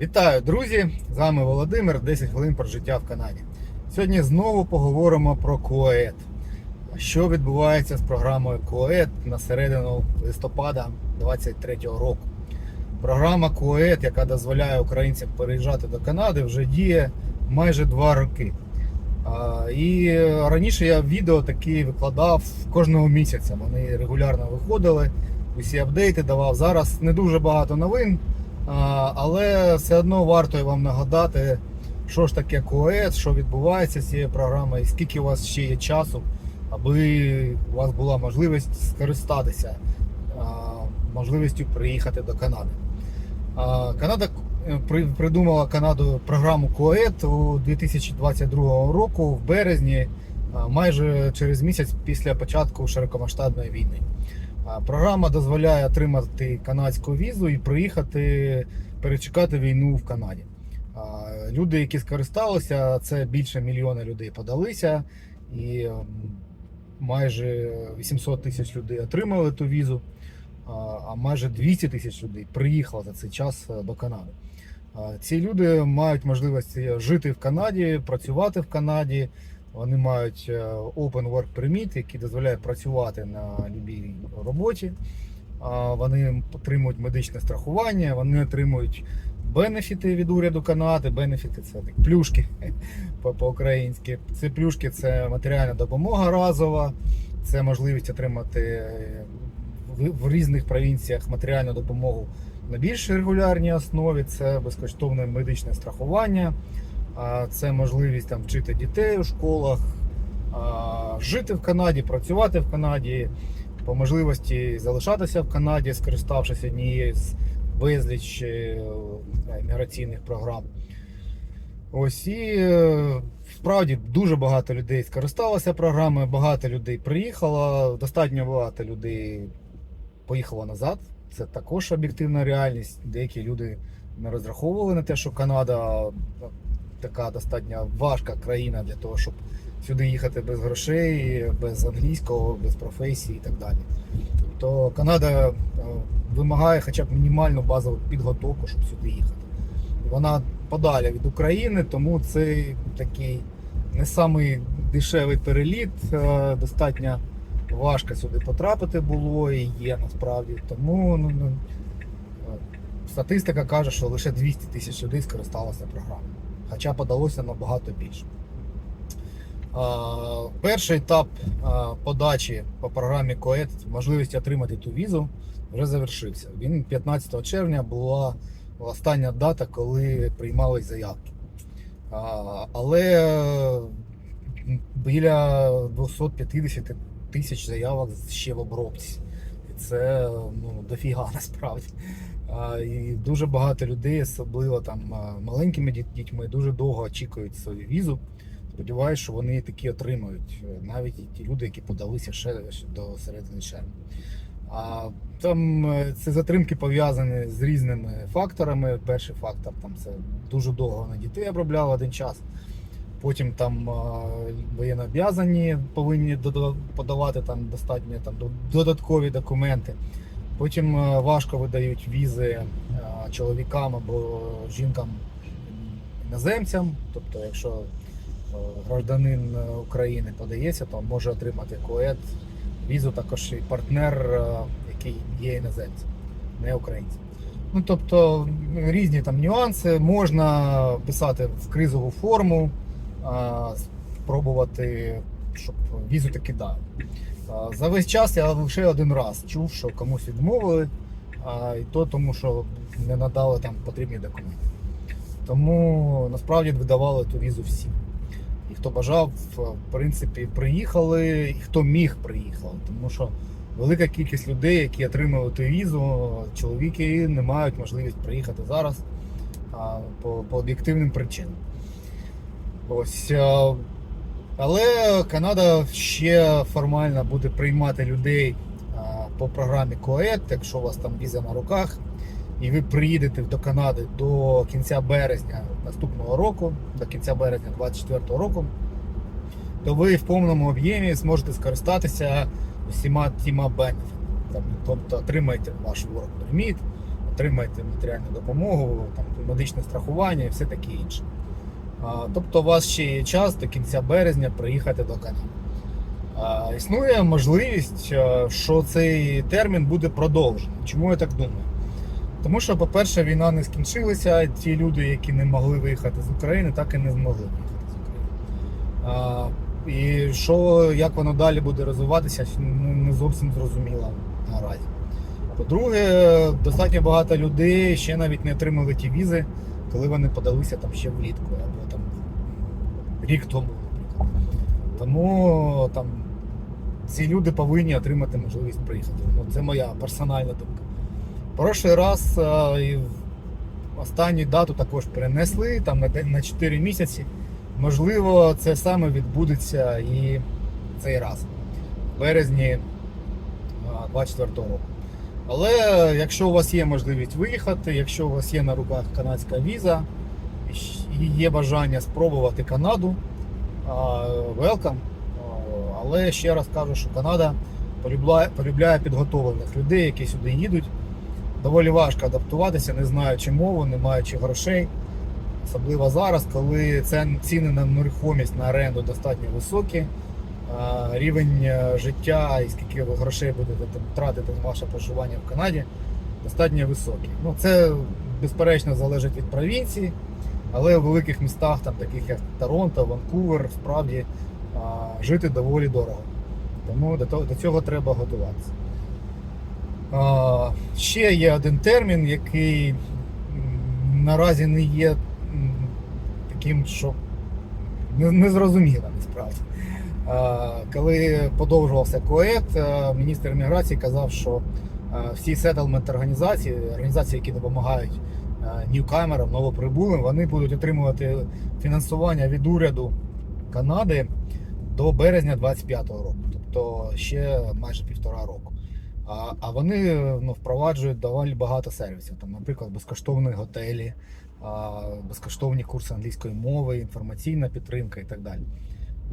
Вітаю, друзі! З вами Володимир. 10 хвилин про життя в Канаді. Сьогодні знову поговоримо про КОЕД. Що відбувається з програмою КОЕД на середину листопада 2023 року. Програма КОЕД, яка дозволяє українцям переїжджати до Канади, вже діє майже 2 роки. І раніше я відео такі викладав кожного місяця. Вони регулярно виходили, усі апдейти давав. Зараз не дуже багато новин. Але все одно варто вам нагадати, що ж таке КОЕД, що відбувається з цією програмою, і скільки у вас ще є часу, аби у вас була можливість скористатися можливістю приїхати до Канади. Канада е, придумала Канаду програму КОЕД у 2022 року в березні, майже через місяць після початку широкомасштабної війни. Програма дозволяє отримати канадську візу і приїхати перечекати війну в Канаді. Люди, які скористалися, це більше мільйона людей подалися, і майже 800 тисяч людей отримали ту візу, а, а майже 200 тисяч людей приїхало за цей час е, до Канади. Ці люди мають можливість жити в Канаді, працювати в Канаді. Вони мають е, Open Work Permit, який дозволяє працювати на будь-якій роботі. Вони отримують медичне страхування, вони отримують бенефіти від уряду Канади. Бенефіти це так, плюшки по- по-українськи. Ці плюшки це матеріальна допомога разова, це можливість отримати е, в різних провінціях матеріальну допомогу на більш регулярній основі. Це безкоштовне медичне страхування. Це можливість там вчити дітей у школах, жити в Канаді, працювати в Канаді, по можливості залишатися в Канаді, скориставшись однією з безліч е, міграційних програм. Ось і е, справді дуже багато людей скористалося програмою, багато людей приїхало, достатньо багато людей поїхало назад. Це також об'єктивна реальність. Деякі люди не розраховували на те, що Канада ну, така достатньо важка країна для того, щоб сюди їхати без грошей, без англійського, без професії і так далі. То Канада е, вимагає хоча б мінімальну базову підготовку, щоб сюди їхати. Вона подалі від України, тому це такий не самий дешевий переліт. е, Достатньо важко сюди потрапити було і є насправді. Тому ну, ну, е, статистика каже, що лише 200 тисяч людей скористалося програмою. Хоча подалося набагато більше. Перший етап подачі по програмі КОЕД, можливість отримати ту візу, вже завершився. Він 15 червня була остання дата, коли приймались заявки. Але е, біля 250 тисяч заявок ще в обробці. Це ну, дофіга насправді. А, І дуже багато людей, особливо там маленькими дітьми, дуже довго очікують свою візу. Сподіваюсь, що вони такі отримають, е, навіть ті люди, які подалися ще до середини червня. А там е, ці затримки пов'язані з різними факторами. Перший фактор там це дуже довго на дітей обробляли один час. Потім там а, повинні подавати там достатньо там додаткові документи. Потім важко видають візи чоловікам або жінкам іноземцям. Тобто, якщо гражданин України подається, то може отримати КОЕД візу також і партнер, який є іноземцем, не українцем. Ну тобто різні там нюанси. Можна писати в кризову форму, спробувати, щоб візу таки дали. За весь час я лише один раз чув, що комусь відмовили, а, і то тому, що не надали там потрібні документи. Тому насправді видавали ту візу всім. І хто бажав, в принципі, приїхали, і хто міг приїхав. Тому що велика кількість людей, які отримали ту візу, чоловіки не мають можливість приїхати зараз по, по об'єктивним причинам. Ось. Але Канада ще формально буде приймати людей а, по програмі КОЕД, якщо у вас там віза на руках, і ви приїдете до Канади до кінця березня наступного року, до кінця березня 2024 року, то ви в повному об'ємі зможете скористатися усіма тіма бенефітами. Тобто отримаєте ваш work permit, отримаєте матеріальну допомогу, там, медичне страхування і все таке інше. Тобто у вас ще є час до кінця березня приїхати до Канади. Існує можливість, е, що цей термін буде продовжений. Чому я так думаю? Тому що, по-перше, війна не скінчилася, ті люди, які не могли виїхати з України, так і не змогли виїхати з України. І що, як воно далі буде розвиватися, не зовсім зрозуміло наразі. По-друге, достатньо багато людей ще навіть не отримали ті візи, коли вони подалися там ще влітку рік тому. Тому там ці люди повинні отримати можливість приїхати. Ну, це моя персональна думка. Прошлий раз е, і останню дату також перенесли там на, на 4 місяці. Можливо, це саме відбудеться і цей раз, в березні 24 року. Але якщо у вас є можливість виїхати, якщо у вас є на руках канадська віза є бажання спробувати Канаду, велкам. Але ще раз кажу, що Канада полюбляє, полюбляє підготовлених людей, які сюди їдуть. Доволі важко адаптуватися, не знаючи мову, не маючи грошей. Особливо зараз, коли ціни на нерухомість на оренду достатньо високі, рівень е, життя і скільки ви грошей будете тратити на ваше проживання в Канаді, достатньо високий. Ну, це безперечно залежить від провінції, але в великих містах, там, таких як Торонто, Ванкувер, справді жити доволі дорого. Тому до, цього треба готуватися. Ще є один термін, який наразі не є таким, що не- незрозумілим насправді. Коли подовжувався КОЕТ, міністр імміграції казав, що всі сеттлмент організації, організації, які допомагають ньюкамерам, новоприбулим, вони будуть отримувати фінансування від уряду Канади до березня 25-го року, тобто ще майже півтора року. А, а вони ну, впроваджують доволі багато сервісів. Там, наприклад, безкоштовні готелі, а, безкоштовні курси англійської мови, інформаційна підтримка і так далі.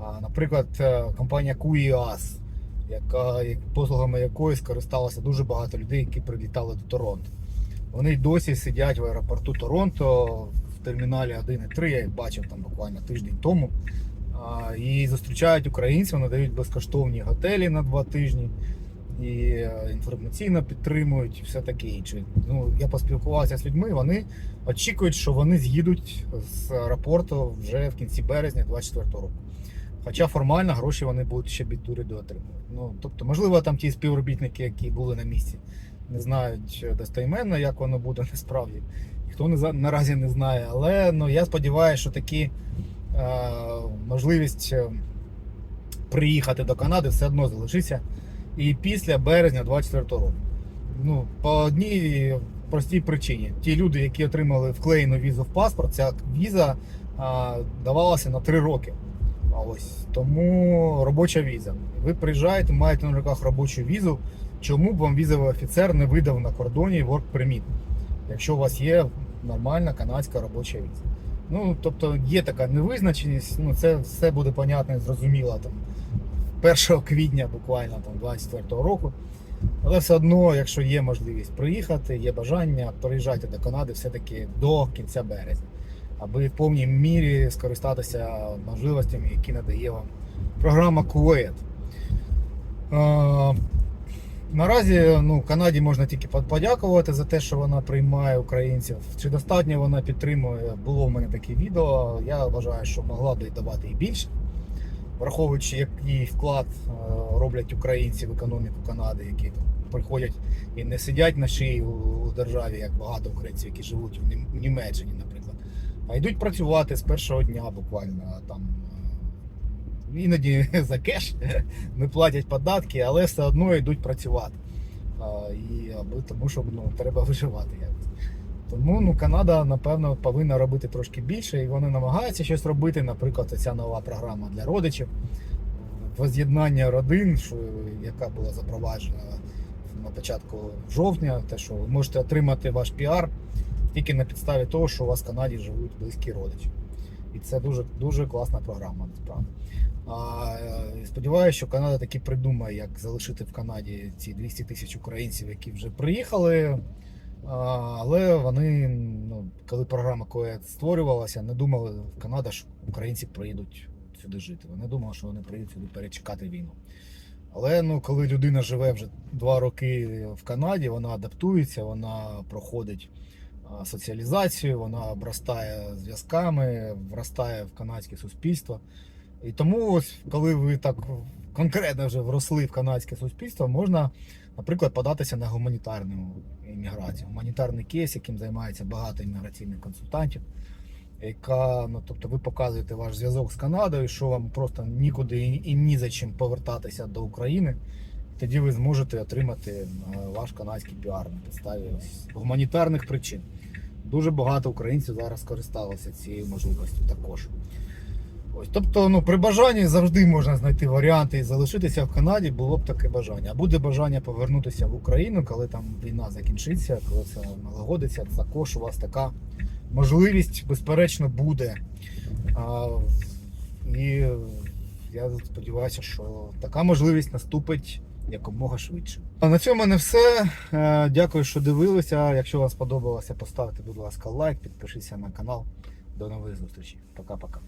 А, наприклад, е, компанія QEAS, яка послугами якої скористалося дуже багато людей, які прилітали до Торонто. Вони досі сидять в аеропорту Торонто в терміналі 1 і 3, я їх бачив там буквально тиждень тому. І зустрічають українців, надають безкоштовні готелі на два тижні і е, інформаційно підтримують, і все таке інше. Ну, я поспілкувався з людьми, вони очікують, що вони з'їдуть з аеропорту вже в кінці березня 24 року. Хоча формально гроші вони будуть ще від уряду отримувати. Ну, тобто, можливо, там ті співробітники, які були на місці, не знають достойменно, як воно буде насправді. Ніхто не наразі не знає. Але ну, я сподіваюся, що такі е, можливість е, приїхати до Канади все одно залишиться і після березня 24 року. Ну, по одній простій причині. Ті люди, які отримали вклеєну візу в паспорт, ця віза а, давалася на 3 роки. Ось тому робоча віза. Ви приїжджаєте, маєте на руках робочу візу. Чому б вам візовий офіцер не видав на кордоні work permit, якщо у вас є нормальна канадська робоча віза? Ну, тобто є така невизначеність, ну це все буде понятно і зрозуміло там 1 квітня буквально там 24 року. Але все одно, якщо є можливість приїхати, є бажання, приїжджайте до Канади все-таки до кінця березня, аби в повній мірі скористатися можливостями, які надає вам програма Kuwait. Наразі ну, Канаді можна тільки под- подякувати за те, що вона приймає українців. Чи достатньо вона підтримує? Було в мене таке відео. Я вважаю, що могла би давати і більше, враховуючи, який вклад е, роблять українці в економіку Канади, які приходять і не сидять на шиї у, державі, як багато українців, які живуть в Німеччині, наприклад, а йдуть працювати з першого дня буквально там. Іноді за кеш не платять податки, але все одно йдуть працювати. І тому, що ну, треба виживати якось. Тому ну, Канада, напевно, повинна робити трошки більше, і вони намагаються щось робити. Наприклад, ця нова програма для родичів, воз'єднання родин, що, яка була запроваджена на початку жовтня, те, що ви можете отримати ваш піар тільки на підставі того, що у вас в Канаді живуть близькі родичі. І це дуже, дуже класна програма, насправді. А, е, сподіваюся, що Канада таки придумає, як залишити в Канаді ці 200 тисяч українців, які вже приїхали. Але вони, ну, коли програма КОЕД створювалася, не думали в Канада, що українці приїдуть сюди жити. Вони думали, що вони приїдуть сюди перечекати війну. Але ну, коли людина живе вже два роки в Канаді, вона адаптується, вона проходить соціалізацію, вона обростає зв'язками, вростає в канадське суспільство. І тому, ось, коли ви так конкретно вже вросли в канадське суспільство, можна, наприклад, податися на гуманітарну імміграцію. Гуманітарний кейс, яким займається багато імміграційних консультантів, яка, ну, тобто ви показуєте ваш зв'язок з Канадою, що вам просто нікуди і, ні за чим повертатися до України. Тоді ви зможете отримати е, ваш канадський піар на підставі гуманітарних причин. Дуже багато українців зараз скористалися цією можливістю також. Ось, тобто, ну, при бажанні завжди можна знайти варіанти і залишитися в Канаді, було б таке бажання. Буде бажання повернутися в Україну, коли там війна закінчиться, коли це налагодиться, також у вас така можливість, безперечно, буде. А, і я сподіваюся, що така можливість наступить якомога швидше. А на цьому мене все. Е, Дякую, що дивилися. Якщо вам сподобалося, поставте, будь ласка, лайк, підпишіться на канал. До нових зустрічей. Пока-пока.